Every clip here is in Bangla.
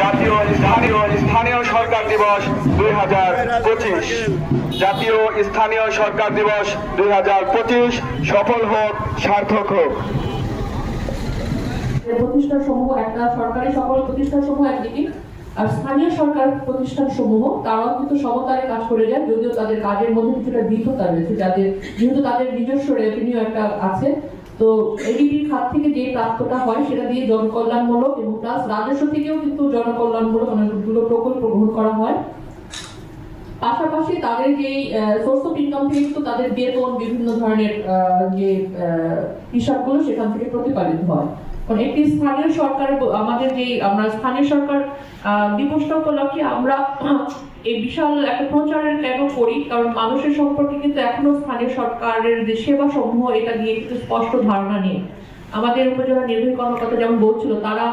জাতীয় স্থানীয় স্থানীয় সরকার দিবস দুই হাজার পঁচিশ। জাতীয় স্থানীয় সরকার দিবস দুই হাজার পঁচিশ। সফল হোক, সার্থক হোক। প্রতিষ্ঠান সমূহ একটা সরকারি সকল প্রতিষ্ঠান সমূহ একদিকে, আর স্থানীয় সরকার প্রতিষ্ঠান সমূহ তারাও কিন্তু সমতারে কাজ করে যায়, যদিও তাদের কাজের মধ্যে কিছুটা দ্বিধতা রয়েছে। যাদের যেহেতু তাদের নিজস্ব রেভিনিউ একটা আছে তো এডিপির খাত থেকে যে প্রাপ্তটা হয়, সেটা দিয়ে জনকল্যাণমূলক এবং প্লাস রাজস্ব থেকেও কিন্তু জনকল্যাণমূলক অনেকগুলো প্রকল্প গ্রহণ করা হয়। পাশাপাশি তাদের যে সোর্স অফ ইনকাম থেকে কিন্তু তাদের বেতন, বিভিন্ন ধরনের যে হিসাবগুলো সেখান থেকে প্রতিপালিত হয়। কারণ একটি স্থানীয় সরকার, আমাদের যে, আমরা স্থানীয় সরকার দিবসটা উপলক্ষে আমরা এই বিশাল একটা প্রচারের কেন করি? কারণ মানুষের সম্পর্কে কিন্তু এখনও স্থানীয় সরকারের যে সেবা সমূহ এটা নিয়ে কিন্তু স্পষ্ট ধারণা নেই। আমাদের উপজেলা নির্বাহী কর্মকর্তা যেমন বলছিল, তারা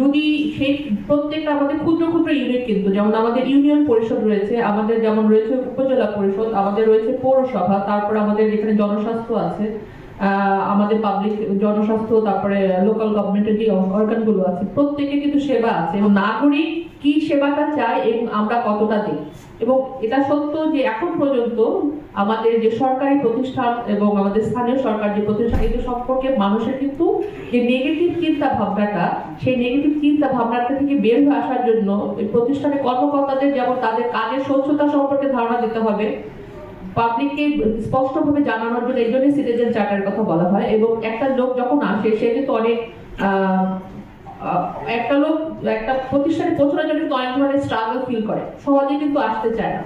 যদি সেই প্রত্যেকটা আমাদের ক্ষুদ্র ক্ষুদ্র ইউনিট কিন্তু, যেমন আমাদের ইউনিয়ন পরিষদ রয়েছে, আমাদের যেমন রয়েছে উপজেলা পরিষদ, আমাদের রয়েছে পৌরসভা, তারপর আমাদের যেখানে জনস্বাস্থ্য আছে আমাদের পাবলিক জনস্বাস্থ্য, তারপরে লোকাল গভর্নমেন্টের যে অর্গানগুলো আছে প্রত্যেকে কিন্তু সেবা আছে এবং নাগরিক কি সেবাটা চায় এবং আমরা কতটা দিই? এবং এটা সত্য যে এখন পর্যন্ত আমাদের যে সরকারি প্রতিষ্ঠান এবং আমাদের স্থানীয় সরকার যে প্রতিষ্ঠান এগুলো সম্পর্কে মানুষের কিন্তু যে নেগেটিভ চিন্তা ভাবনাটা সেই নেগেটিভ চিন্তা ভাবনাটা থেকে বের হয়ে আসার জন্য প্রতিষ্ঠানের কর্মকর্তাদের যেমন তাদের কাজের স্বচ্ছতা সম্পর্কে ধারণা দিতে হবে পাবলিককে স্পষ্টভাবে জানানোর জন্য, এই জন্যই সিটিজেন চার্টার কথা বলা হয়। এবং একটা লোক যখন আসে, সে কিন্তু অনেক একটা লোক, একটা প্রতিষ্ঠানে পৌঁছানোর জন্য কিন্তু অনেক ধরনের স্ট্রাগল ফিল করে। সহজে কিন্তু আসতে চায় না।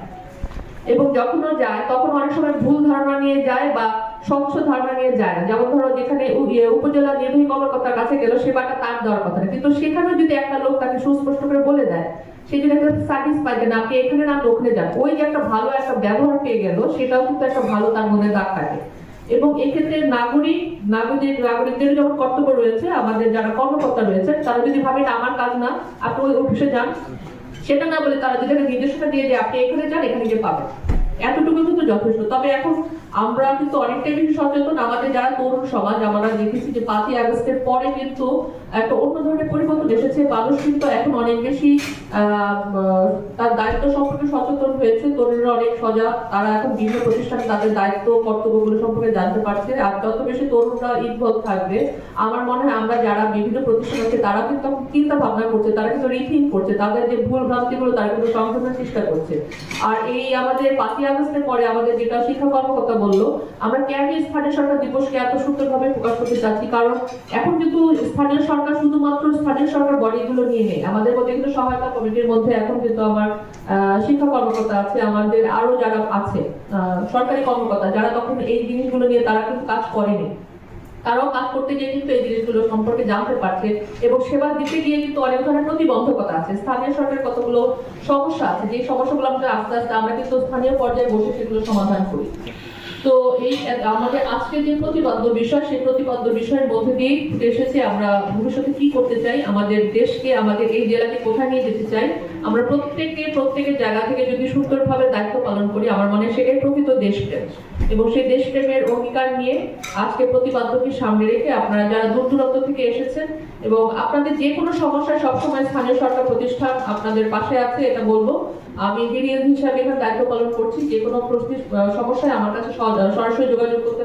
এবং যখনও যায়, তখন অনেক সময় ভুল ধারণা নিয়ে যায় বা স্বচ্ছ ধারণা নিয়ে যায় না। যেমন ধরো যেখানে ইয়ে উপজেলা নির্বাহী কর্মকর্তার কাছে গেল সেবাটা তার দেওয়ার কথা না কিন্তু সেখানেও যদি একটা লোক তাকে সুস্পষ্ট করে বলে দেয়, সে যদি একটা সার্ভিস পায় যে, না, আপনি এখানে না ওখানে যান। ওই যে একটা ভালো একটা ব্যবহার পেয়ে গেল, সেটাও কিন্তু একটা ভালো তার মধ্যে দাগ থাকে এবং এক্ষেত্রে নাগরিক নাগরিক নাগরিকদের যখন কর্তব্য রয়েছে, আমাদের যারা কর্মকর্তা রয়েছে তারা যদি ভাবে এটা আমার কাজ না, আপনি ওই অফিসে যান, সেটা না বলে তারা যদি একটা নির্দেশনা দিয়ে যে আপনি এখানে যান, এখানে গিয়ে পাবেন। এতটুকু কিন্তু যথেষ্ট। তবে এখন আমরা কিন্তু অনেকটাই বেশি সচেতন। আমাদের যারা তরুণ সমাজ, আমরা দেখেছি যে পাঁচই আগস্টের পরে কিন্তু একটা অন্য ধরনের পরিবর্তন এসেছে। মানুষ কিন্তু এখন অনেক বেশি তার দায়িত্ব সম্পর্কে সচেতন হয়েছে। তরুণরা অনেক সজাগ। তারা এখন বিভিন্ন প্রতিষ্ঠানে তাদের দায়িত্ব, কর্তব্যগুলো সম্পর্কে জানতে পারছে। আর যত বেশি তরুণরা ইনভলভ থাকবে, আমার মনে হয় আমরা যারা বিভিন্ন প্রতিষ্ঠান আছে, তারা কিন্তু চিন্তা ভাবনা করছে, তারা কিন্তু রিথিং করছে। তাদের যে ভুল ভ্রান্তিগুলো, তারা কিন্তু সংশোধনের চেষ্টা করছে। আর এই আমাদের পাঁচই আগস্টের পরে আমাদের যেটা শিক্ষা কর্মকর্তা বলল, আমরা কেন স্থানীয় সরকার দিবসকে এত সুন্দরভাবে প্রকাশ করতে চাচ্ছি? কারণ এখন কিন্তু স্থানীয় সরকার শুধুমাত্র স্থানীয় সরকার বডিগুলো নিয়ে নেই। আমাদের মধ্যে কিন্তু সহায়তা কমিটির মধ্যে এখন কিন্তু আমার শিক্ষা কর্মকর্তা আছে, আমাদের আরও যারা আছে সরকারি কর্মকর্তা, যারা তখন এই জিনিসগুলো নিয়ে তারা কিন্তু কাজ করেনি। তারাও কাজ করতে গিয়ে কিন্তু এই জিনিসগুলো সম্পর্কে জানতে পারছে এবং সেবা দিতে গিয়ে কিন্তু অনেক ধরনের প্রতিবন্ধকতা আছে। স্থানীয় সরকারের কতগুলো সমস্যা আছে? যে সমস্যাগুলো আমরা আস্তে আস্তে আমরা কিন্তু স্থানীয় পর্যায়ে বসে সেগুলো সমাধান করি। তো এই, আমাদের আজকে যে প্রতিপাদ্য বিষয়, সেই প্রতিপাদ্য বিষয়ের মধ্যে দিয়েই ফুটে আমরা ভবিষ্যতে কি করতে চাই, আমাদের দেশকে, আমাদের এই জেলাকে কোথায় নিয়ে যেতে চাই আমরা প্রত্যেকে প্রত্যেকের জায়গা থেকে যদি সুন্দরভাবে দায়িত্ব পালন করি, আমার মনে হয় সেটাই প্রকৃত দেশপ্রেম। এবং সেই দেশপ্রেমের অঙ্গীকার নিয়ে আজকে প্রতিপাদ্যকে সামনে রেখে আপনারা যারা দূর দূরান্ত থেকে এসেছেন এবং আপনাদের যে কোনো সমস্যায় সবসময় স্থানীয় সরকার প্রতিষ্ঠান আপনাদের পাশে আছে, এটা বলব। আমি হিরিয়ান হিসাবে এখানে দায়িত্ব পালন করছি, যে কোনো সমস্যায় আমার কাছে সরাসরি যোগাযোগ করতে